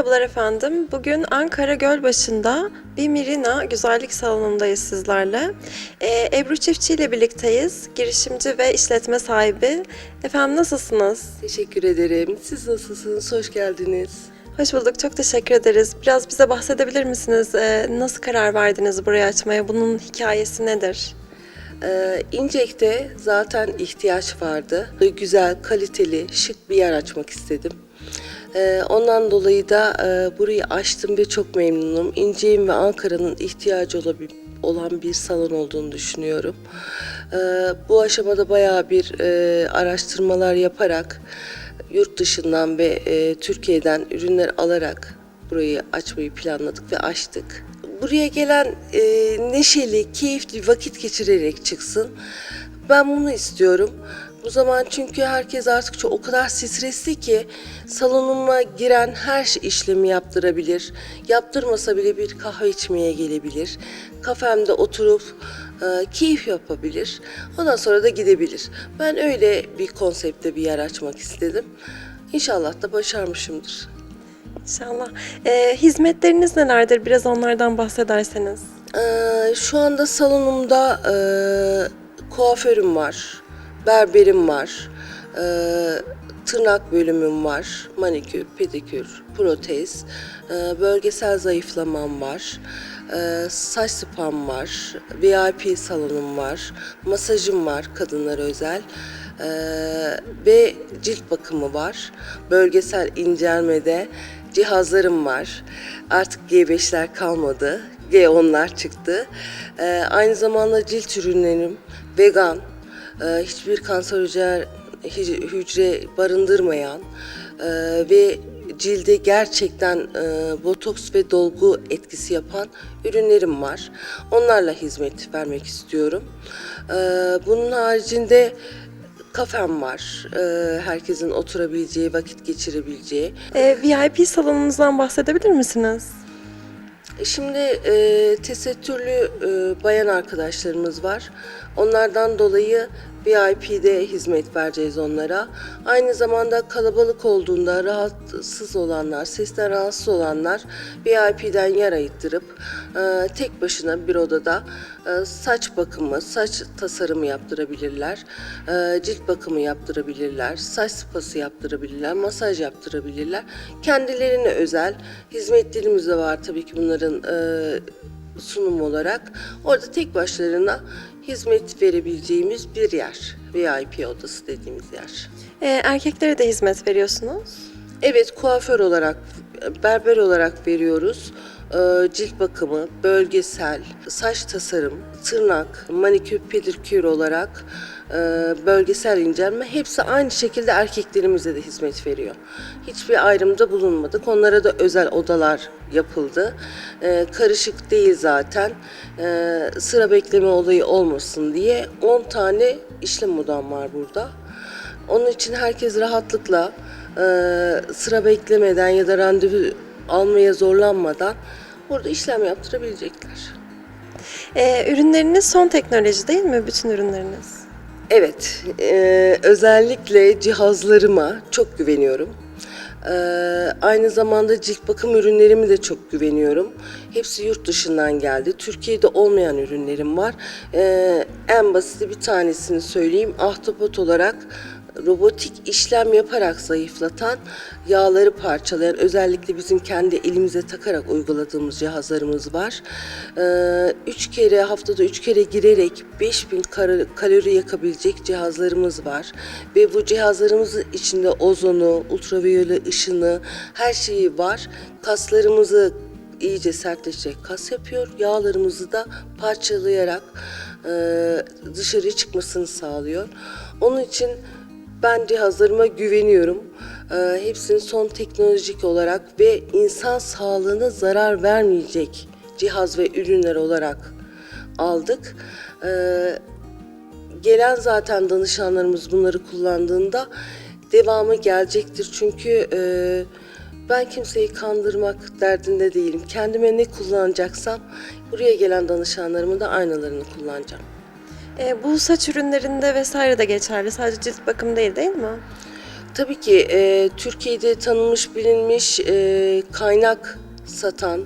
Merhabalar efendim. Bugün Ankara Gölbaşı'nda bir Mirina güzellik salonundayız sizlerle. Ee, Ebru Çiftçi ile birlikteyiz. Girişimci ve işletme sahibi. Efendim nasılsınız? Teşekkür ederim. Siz nasılsınız? Hoş geldiniz. Hoş bulduk. Çok teşekkür ederiz. Biraz bize bahsedebilir misiniz? Ee, nasıl karar verdiniz burayı açmaya? Bunun hikayesi nedir? Ee, İncek'te zaten ihtiyaç vardı. Güzel, kaliteli, şık bir yer açmak istedim. Ee, ondan dolayı da e, burayı açtım ve çok memnunum. İncek'in ve Ankara'nın ihtiyacı olabil- olan bir salon olduğunu düşünüyorum. Ee, bu aşamada bayağı bir e, araştırmalar yaparak yurt dışından ve e, Türkiye'den ürünler alarak burayı açmayı planladık ve açtık. Buraya gelen neşeli, keyifli vakit geçirerek çıksın. Ben bunu istiyorum. Bu zaman çünkü herkes artık çok o kadar stresli ki salonuma giren her şey işlemi yaptırabilir. Yaptırmasa bile bir kahve içmeye gelebilir. Kafemde oturup e, keyif yapabilir. Ondan sonra da gidebilir. Ben öyle bir konsepte bir yer açmak istedim. İnşallah da başarmışımdır. İnşallah. Ee, hizmetleriniz nelerdir? Biraz onlardan bahsederseniz. Ee, şu anda salonumda e, kuaförüm var, berberim var, e, tırnak bölümüm var, manikür, pedikür, protez, e, bölgesel zayıflamam var, e, saç spam var, VIP salonum var, masajım var kadınlara özel. Ee, ve cilt bakımı var. Bölgesel incelmede cihazlarım var. Artık G5'ler kalmadı. G10'lar çıktı. Ee, aynı zamanda cilt ürünlerim vegan, e, hiçbir kanserojen hü- hücre barındırmayan e, ve cilde gerçekten e, botoks ve dolgu etkisi yapan ürünlerim var. Onlarla hizmet vermek istiyorum. E, bunun haricinde kafem var. E, herkesin oturabileceği, vakit geçirebileceği. Ee, VIP salonunuzdan bahsedebilir misiniz? Şimdi e, tesettürlü e, bayan arkadaşlarımız var. Onlardan dolayı VIP'de hizmet vereceğiz onlara. Aynı zamanda kalabalık olduğunda rahatsız olanlar, sesten rahatsız olanlar VIP'den yer ayırttırıp e, tek başına bir odada e, saç bakımı, saç tasarımı yaptırabilirler, e, cilt bakımı yaptırabilirler, saç spası yaptırabilirler, masaj yaptırabilirler. Kendilerine özel hizmetlerimiz de var tabii ki bunların e, sunum olarak. Orada tek başlarına hizmet verebileceğimiz bir yer. VIP odası dediğimiz yer. Ee, erkeklere de hizmet veriyorsunuz. Evet kuaför olarak, berber olarak veriyoruz. Ee, cilt bakımı, bölgesel, saç tasarım, tırnak, manikür, pedikür olarak bölgesel incelme hepsi aynı şekilde erkeklerimize de hizmet veriyor. Hiçbir ayrımda bulunmadık. Onlara da özel odalar yapıldı. Ee, karışık değil zaten. Ee, sıra bekleme olayı olmasın diye 10 tane işlem odam var burada. Onun için herkes rahatlıkla e, sıra beklemeden ya da randevu almaya zorlanmadan burada işlem yaptırabilecekler. Ürünleriniz son teknoloji değil mi? Bütün ürünleriniz. Evet, e, özellikle cihazlarıma çok güveniyorum. E, aynı zamanda cilt bakım ürünlerimi de çok güveniyorum. Hepsi yurt dışından geldi. Türkiye'de olmayan ürünlerim var. E, en basiti bir tanesini söyleyeyim. Ahtapot olarak robotik işlem yaparak zayıflatan, yağları parçalayan, özellikle bizim kendi elimize takarak uyguladığımız cihazlarımız var. Ee, üç kere, haftada üç kere girerek 5000 kar- kalori yakabilecek cihazlarımız var. Ve bu cihazlarımızın içinde ozonu, ultraviyole ışını, her şeyi var. Kaslarımızı iyice sertleşecek kas yapıyor. Yağlarımızı da parçalayarak e, dışarıya çıkmasını sağlıyor. Onun için ben cihazlarıma güveniyorum. E, hepsini son teknolojik olarak ve insan sağlığına zarar vermeyecek cihaz ve ürünler olarak aldık. E, gelen zaten danışanlarımız bunları kullandığında devamı gelecektir. Çünkü e, ben kimseyi kandırmak derdinde değilim. Kendime ne kullanacaksam buraya gelen danışanlarımın da aynalarını kullanacağım. Ee, bu saç ürünlerinde vesaire de geçerli. Sadece cilt bakım değil değil mi? Tabii ki e, Türkiye'de tanınmış bilinmiş e, kaynak satan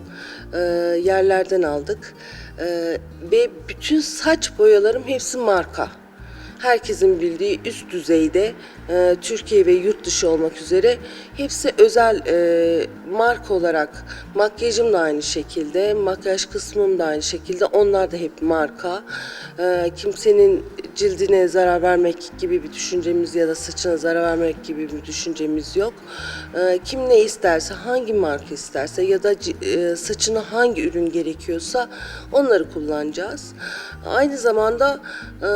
e, yerlerden aldık. E, ve bütün saç boyalarım hepsi marka. Herkesin bildiği üst düzeyde e, Türkiye ve yurt dışı olmak üzere hepsi özel e, marka olarak makyajım da aynı şekilde, makyaj kısmım da aynı şekilde. Onlar da hep marka. E, kimsenin cildine zarar vermek gibi bir düşüncemiz ya da saçına zarar vermek gibi bir düşüncemiz yok. E, kim ne isterse, hangi marka isterse ya da e, saçına hangi ürün gerekiyorsa onları kullanacağız. Aynı zamanda e,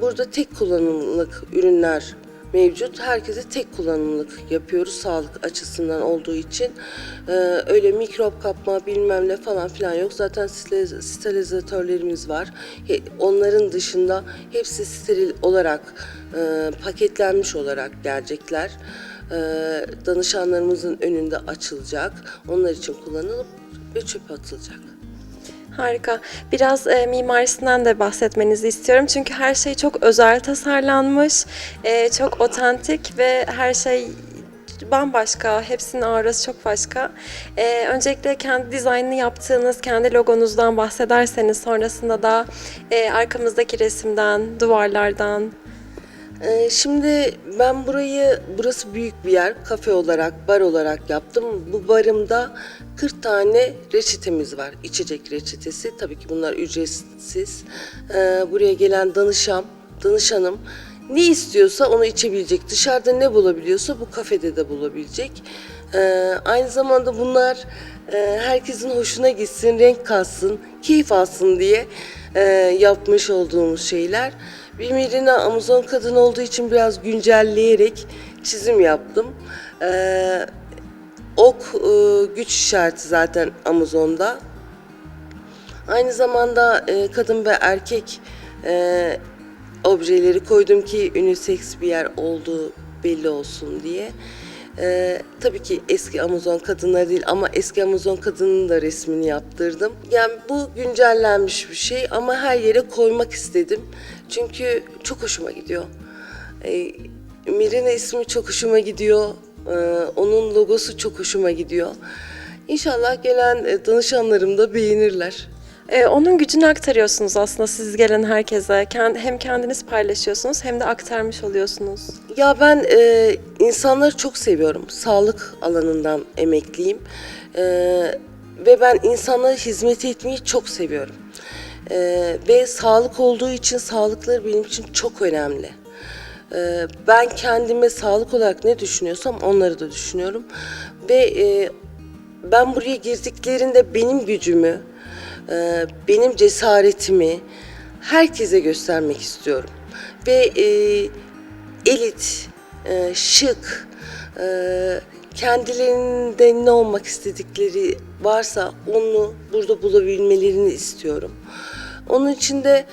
burada tek kullanımlık ürünler mevcut. Herkese tek kullanımlık yapıyoruz sağlık açısından olduğu için. Ee, öyle mikrop kapma bilmem ne falan filan yok. Zaten steril- sterilizatörlerimiz var. Onların dışında hepsi steril olarak e, paketlenmiş olarak gelecekler. Ee, danışanlarımızın önünde açılacak. Onlar için kullanılıp ve çöpe atılacak. Harika. Biraz e, mimarisinden de bahsetmenizi istiyorum. Çünkü her şey çok özel tasarlanmış, e, çok otantik ve her şey bambaşka. Hepsinin aurası çok başka. E, öncelikle kendi dizaynını yaptığınız, kendi logonuzdan bahsederseniz sonrasında da e, arkamızdaki resimden, duvarlardan, Ee, Şimdi ben burayı, burası büyük bir yer, kafe olarak, bar olarak yaptım. Bu barımda 40 tane reçetemiz var, içecek reçetesi. Tabii ki bunlar ücretsiz. Ee, Buraya gelen danışan, danışanım ne istiyorsa onu içebilecek. Dışarıda ne bulabiliyorsa bu kafede de bulabilecek. Ee, Aynı zamanda bunlar e, herkesin hoşuna gitsin, renk katsın, keyif alsın diye e, yapmış olduğumuz şeyler. Bir Mirina Amazon kadın olduğu için biraz güncelleyerek çizim yaptım. Ee, ok e, güç işareti zaten Amazon'da. Aynı zamanda e, kadın ve erkek e, objeleri koydum ki unisex bir yer olduğu belli olsun diye. E, tabii ki eski Amazon kadınları değil ama eski Amazon kadının da resmini yaptırdım. Yani bu güncellenmiş bir şey ama her yere koymak istedim. Çünkü çok hoşuma gidiyor. E, Mirina ismi çok hoşuma gidiyor. E, onun logosu çok hoşuma gidiyor. İnşallah gelen e, danışanlarım da beğenirler. E, onun gücünü aktarıyorsunuz aslında siz gelen herkese. Kend- Hem kendiniz paylaşıyorsunuz hem de aktarmış oluyorsunuz. Ya ben e, insanları çok seviyorum. Sağlık alanından emekliyim. E, ve ben insanlara hizmet etmeyi çok seviyorum. E, ve sağlık olduğu için sağlıkları benim için çok önemli. E, ben kendime sağlık olarak ne düşünüyorsam onları da düşünüyorum. Ve e, ben buraya girdiklerinde benim gücümü, e, benim cesaretimi herkese göstermek istiyorum. Ve e, elit, e, şık, e, kendilerinde ne olmak istedikleri varsa onu burada bulabilmelerini istiyorum. Onun için de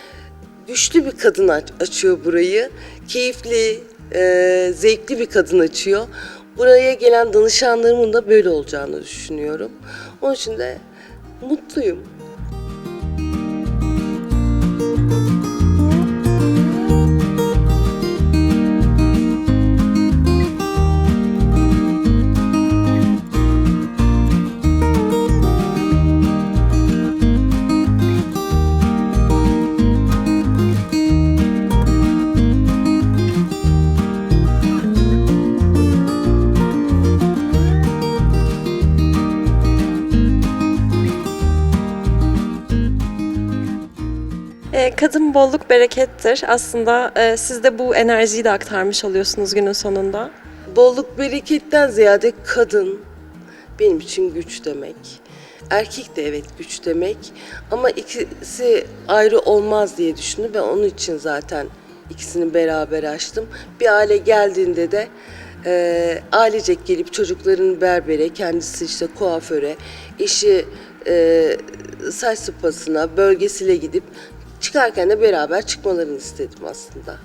güçlü bir kadın aç- açıyor burayı. Keyifli, e, zevkli bir kadın açıyor. Buraya gelen danışanlarımın da böyle olacağını düşünüyorum. Onun için de mutluyum. Kadın bolluk berekettir. Aslında e, siz de bu enerjiyi de aktarmış oluyorsunuz günün sonunda. Bolluk bereketten ziyade kadın benim için güç demek. Erkek de evet güç demek ama ikisi ayrı olmaz diye düşündüm ve onun için zaten ikisini beraber açtım. Bir aile geldiğinde de e, ailecek gelip çocukların berbere, kendisi işte kuaföre, eşi e, saç spasına, bölgesine gidip çıkarken de beraber çıkmalarını istedim aslında.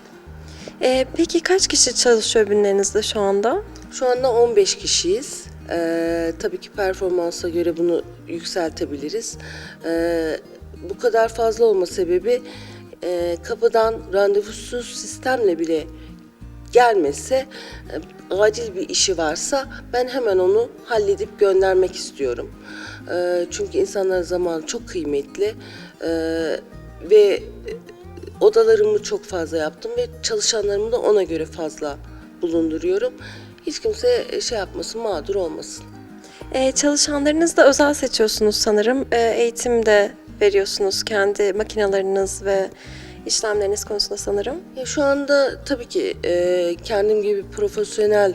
E, peki kaç kişi çalışıyor ürünlerinizde şu anda? Şu anda 15 kişiyiz. Ee, tabii ki performansa göre bunu yükseltebiliriz. Ee, bu kadar fazla olma sebebi e, kapıdan randevusuz sistemle bile gelmese e, acil bir işi varsa ben hemen onu halledip göndermek istiyorum. E, çünkü insanların zamanı çok kıymetli E, ve e, odalarımı çok fazla yaptım ve çalışanlarımı da ona göre fazla bulunduruyorum. Hiç kimse e, şey yapmasın, mağdur olmasın. Ee, çalışanlarınızı da özel seçiyorsunuz sanırım. Ee, eğitim de veriyorsunuz kendi makinalarınız ve işlemleriniz konusunda sanırım. Ya şu anda tabii ki e, kendim gibi profesyonel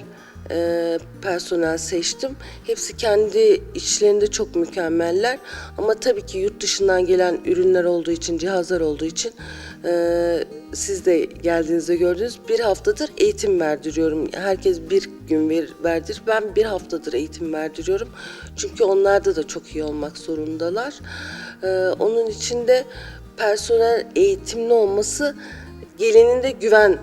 e, personel seçtim. Hepsi kendi içlerinde çok mükemmeller. Ama tabii ki yurt dışından gelen ürünler olduğu için, cihazlar olduğu için e, siz de geldiğinizde gördünüz. Bir haftadır eğitim verdiriyorum. Herkes bir gün ver, verdir. Ben bir haftadır eğitim verdiriyorum. Çünkü onlarda da çok iyi olmak zorundalar. E, onun için de personel eğitimli olması gelenin de güven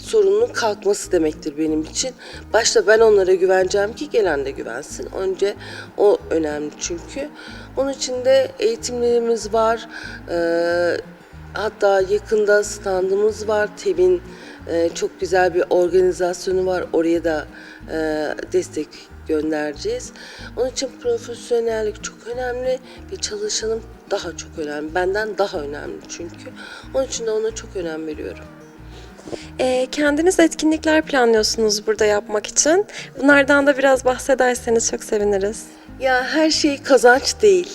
sorununun kalkması demektir benim için. Başta ben onlara güveneceğim ki gelen de güvensin. Önce o önemli çünkü. Onun için de eğitimlerimiz var. Ee, hatta yakında standımız var. TEV'in e, çok güzel bir organizasyonu var. Oraya da e, destek göndereceğiz. Onun için profesyonellik çok önemli ve çalışanım daha çok önemli. Benden daha önemli çünkü. Onun için de ona çok önem veriyorum. Ee, kendiniz etkinlikler planlıyorsunuz burada yapmak için. Bunlardan da biraz bahsederseniz çok seviniriz. Ya her şey kazanç değil.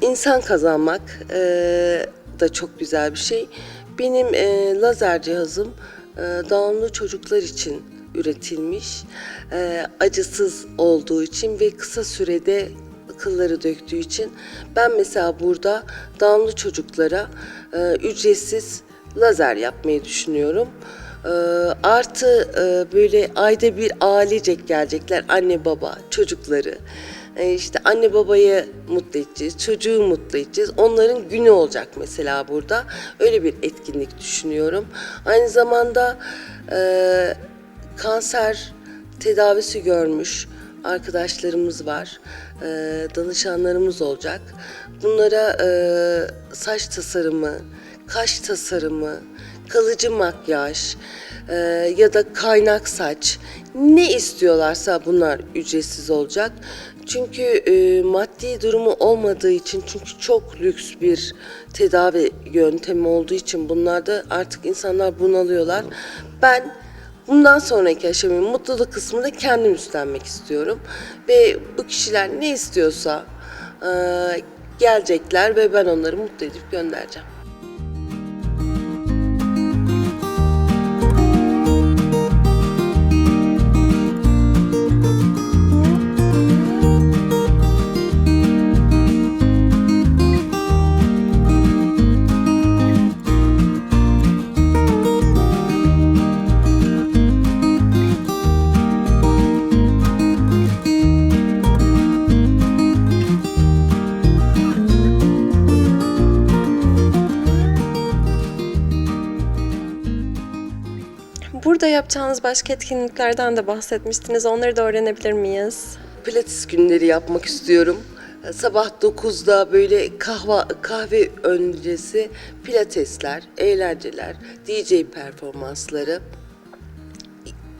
İnsan kazanmak eee, da çok güzel bir şey. Benim eee, lazer cihazım eee Down'lu çocuklar için üretilmiş. Eee, acısız olduğu için ve kısa sürede kılları döktüğü için ben mesela burada Down'lu çocuklara eee, ücretsiz lazer yapmayı düşünüyorum. Ee, artı e, böyle ayda bir ailecek gelecekler. Anne baba çocukları. Ee, işte anne babayı mutlu edeceğiz çocuğu mutlu edeceğiz. Onların günü olacak mesela burada. Öyle bir etkinlik düşünüyorum. Aynı zamanda e, kanser tedavisi görmüş arkadaşlarımız var. E, danışanlarımız olacak. Bunlara e, saç tasarımı kaş tasarımı kalıcı makyaj e, ya da kaynak saç ne istiyorlarsa bunlar ücretsiz olacak. Çünkü e, maddi durumu olmadığı için çünkü çok lüks bir tedavi yöntemi olduğu için bunlarda artık insanlar bunalıyorlar. Ben bundan sonraki aşamayı mutluluk kısmında kendim üstlenmek istiyorum. Ve bu kişiler ne istiyorsa e, gelecekler ve ben onları mutlu edip göndereceğim. Yapacağınız başka etkinliklerden de bahsetmiştiniz. Onları da öğrenebilir miyiz? Pilates günleri yapmak istiyorum. Sabah 9'da böyle kahve, kahve öncesi pilatesler, eğlenceler, DJ performansları.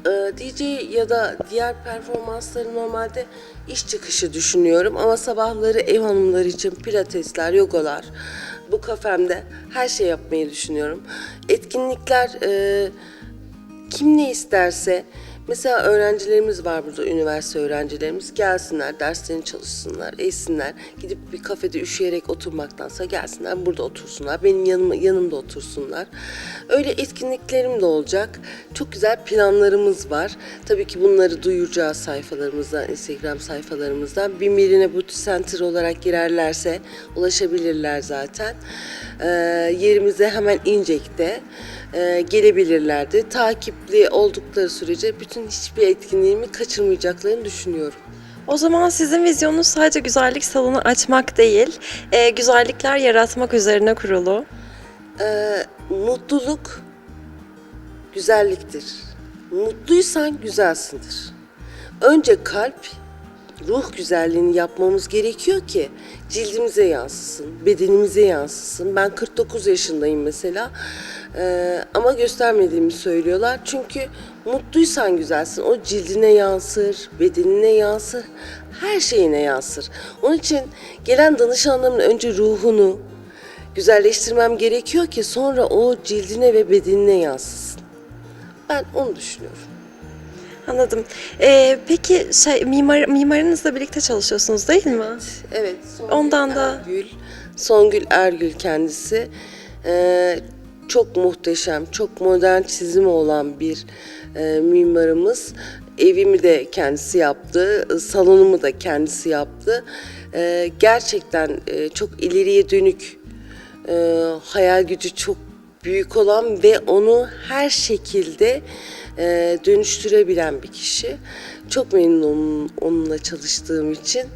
Ee, DJ ya da diğer performansları normalde iş çıkışı düşünüyorum ama sabahları ev hanımları için pilatesler, yogalar bu kafemde her şey yapmayı düşünüyorum. Etkinlikler e, kim ne isterse mesela öğrencilerimiz var burada üniversite öğrencilerimiz. Gelsinler derslerini çalışsınlar eğsinler. Gidip bir kafede üşüyerek oturmaktansa gelsinler burada otursunlar benim yanıma, yanımda otursunlar. Öyle etkinliklerim de olacak. Çok güzel planlarımız var. Tabii ki bunları duyuracağız sayfalarımızdan instagram sayfalarımızdan. Bir Mirine Beauty Center olarak girerlerse ulaşabilirler zaten. Ee, yerimize hemen İncek'te e, gelebilirlerdi. Takipli oldukları sürece bütün hiçbir etkinliğimi kaçırmayacaklarını düşünüyorum. O zaman sizin vizyonunuz sadece güzellik salonu açmak değil, e, güzellikler yaratmak üzerine kurulu. Ee, mutluluk güzelliktir. Mutluysan güzelsindir. Önce kalp, ruh güzelliğini yapmamız gerekiyor ki cildimize yansısın, bedenimize yansısın. Ben 49 yaşındayım mesela. Ee, ama göstermediğimi söylüyorlar. Çünkü mutluysan güzelsin. O cildine yansır, bedenine yansır, her şeyine yansır. Onun için gelen danışanlarımın önce ruhunu güzelleştirmem gerekiyor ki sonra o cildine ve bedenine yansısın. Ben onu düşünüyorum. Anladım. Ee, peki şey mimar mimarınızla birlikte çalışıyorsunuz değil mi? Evet. Songül Ondan da- Ergül, Songül Ergül kendisi. Ee, çok muhteşem, çok modern çizimi olan bir e, mimarımız. Evimi de kendisi yaptı, salonumu da kendisi yaptı. Ee, gerçekten e, çok ileriye dönük, e, hayal gücü çok büyük olan ve onu her şekilde e, dönüştürebilen bir kişi. Çok memnunum onunla çalıştığım için.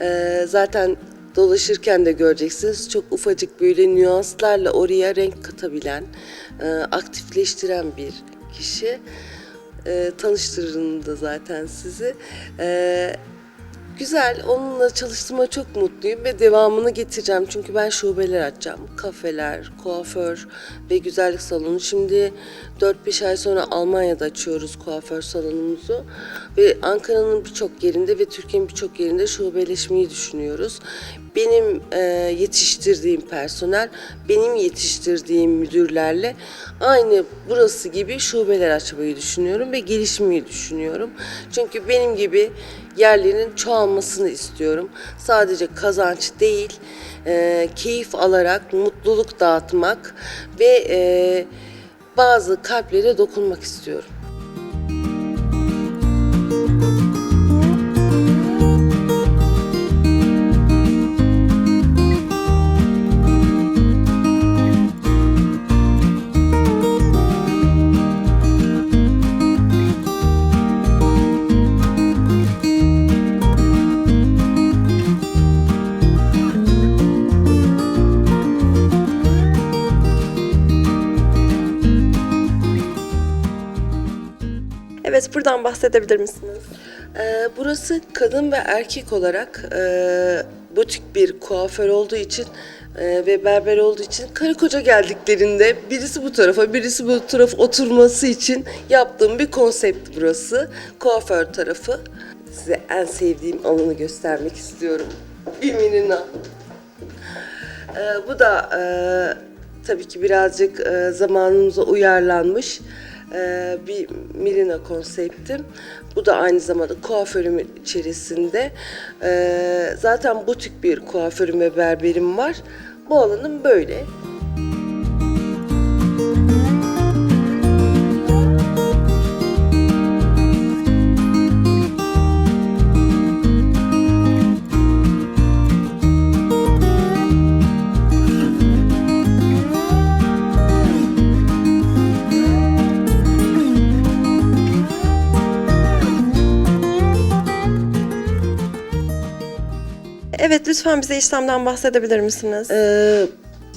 E, zaten dolaşırken de göreceksiniz çok ufacık böyle nüanslarla oraya renk katabilen, e, aktifleştiren bir kişi. E, tanıştırırım da zaten sizi. E, Güzel, onunla çalıştığıma çok mutluyum ve devamını getireceğim. Çünkü ben şubeler açacağım. Kafeler, kuaför ve güzellik salonu. Şimdi 4-5 ay sonra Almanya'da açıyoruz kuaför salonumuzu. Ve Ankara'nın birçok yerinde ve Türkiye'nin birçok yerinde şubeleşmeyi düşünüyoruz. Benim e, yetiştirdiğim personel, benim yetiştirdiğim müdürlerle aynı burası gibi şubeler açmayı düşünüyorum ve gelişmeyi düşünüyorum. Çünkü benim gibi yerlerin çoğalmasını istiyorum. Sadece kazanç değil, e, keyif alarak mutluluk dağıtmak ve e, bazı kalplere dokunmak istiyorum. Evet, buradan bahsedebilir misiniz? Ee, burası kadın ve erkek olarak e, butik bir kuaför olduğu için e, ve berber olduğu için karı koca geldiklerinde birisi bu tarafa birisi bu tarafa oturması için yaptığım bir konsept burası. Kuaför tarafı. Size en sevdiğim alanı göstermek istiyorum. Üminina. Ee, bu da e, tabii ki birazcık e, zamanımıza uyarlanmış e, bir Milina konseptim. Bu da aynı zamanda kuaförüm içerisinde. E, zaten butik bir kuaförüm ve berberim var. Bu alanım böyle. Lütfen bize işlemden bahsedebilir misiniz? Ee,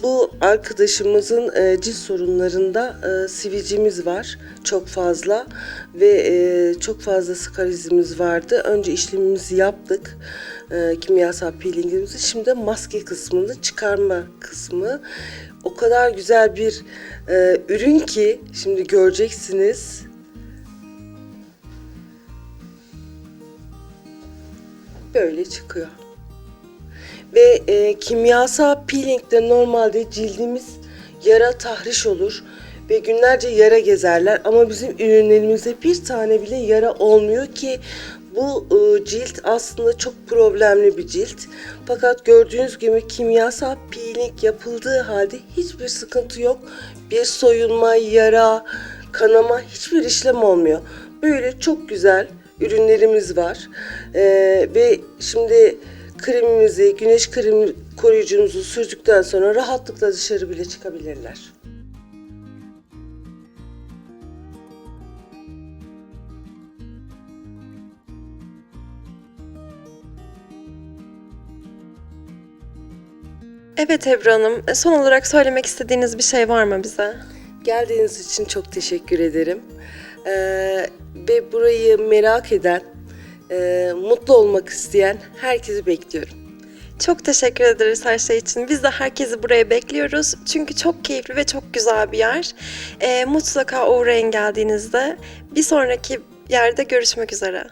bu arkadaşımızın e, cilt sorunlarında e, sivilcimiz var çok fazla ve e, çok fazla skar izimiz vardı. Önce işlemimizi yaptık. E, kimyasal peelingimizi. Şimdi maske kısmını çıkarma kısmı. O kadar güzel bir e, ürün ki şimdi göreceksiniz. Böyle çıkıyor. Ve e, kimyasal peelingde normalde cildimiz yara tahriş olur ve günlerce yara gezerler ama bizim ürünlerimizde bir tane bile yara olmuyor ki bu e, cilt aslında çok problemli bir cilt. Fakat gördüğünüz gibi kimyasal peeling yapıldığı halde hiçbir sıkıntı yok. Bir soyulma, yara, kanama hiçbir işlem olmuyor. Böyle çok güzel ürünlerimiz var. E, ve şimdi kremimizi, güneş kremi koruyucumuzu sürdükten sonra rahatlıkla dışarı bile çıkabilirler. Evet Ebru Hanım, e, son olarak söylemek istediğiniz bir şey var mı bize? Geldiğiniz için çok teşekkür ederim. Ee, ve burayı merak eden, e, mutlu olmak isteyen herkesi bekliyorum. Çok teşekkür ederiz her şey için. Biz de herkesi buraya bekliyoruz. Çünkü çok keyifli ve çok güzel bir yer. Ee, mutlaka uğrayın geldiğinizde. Bir sonraki yerde görüşmek üzere.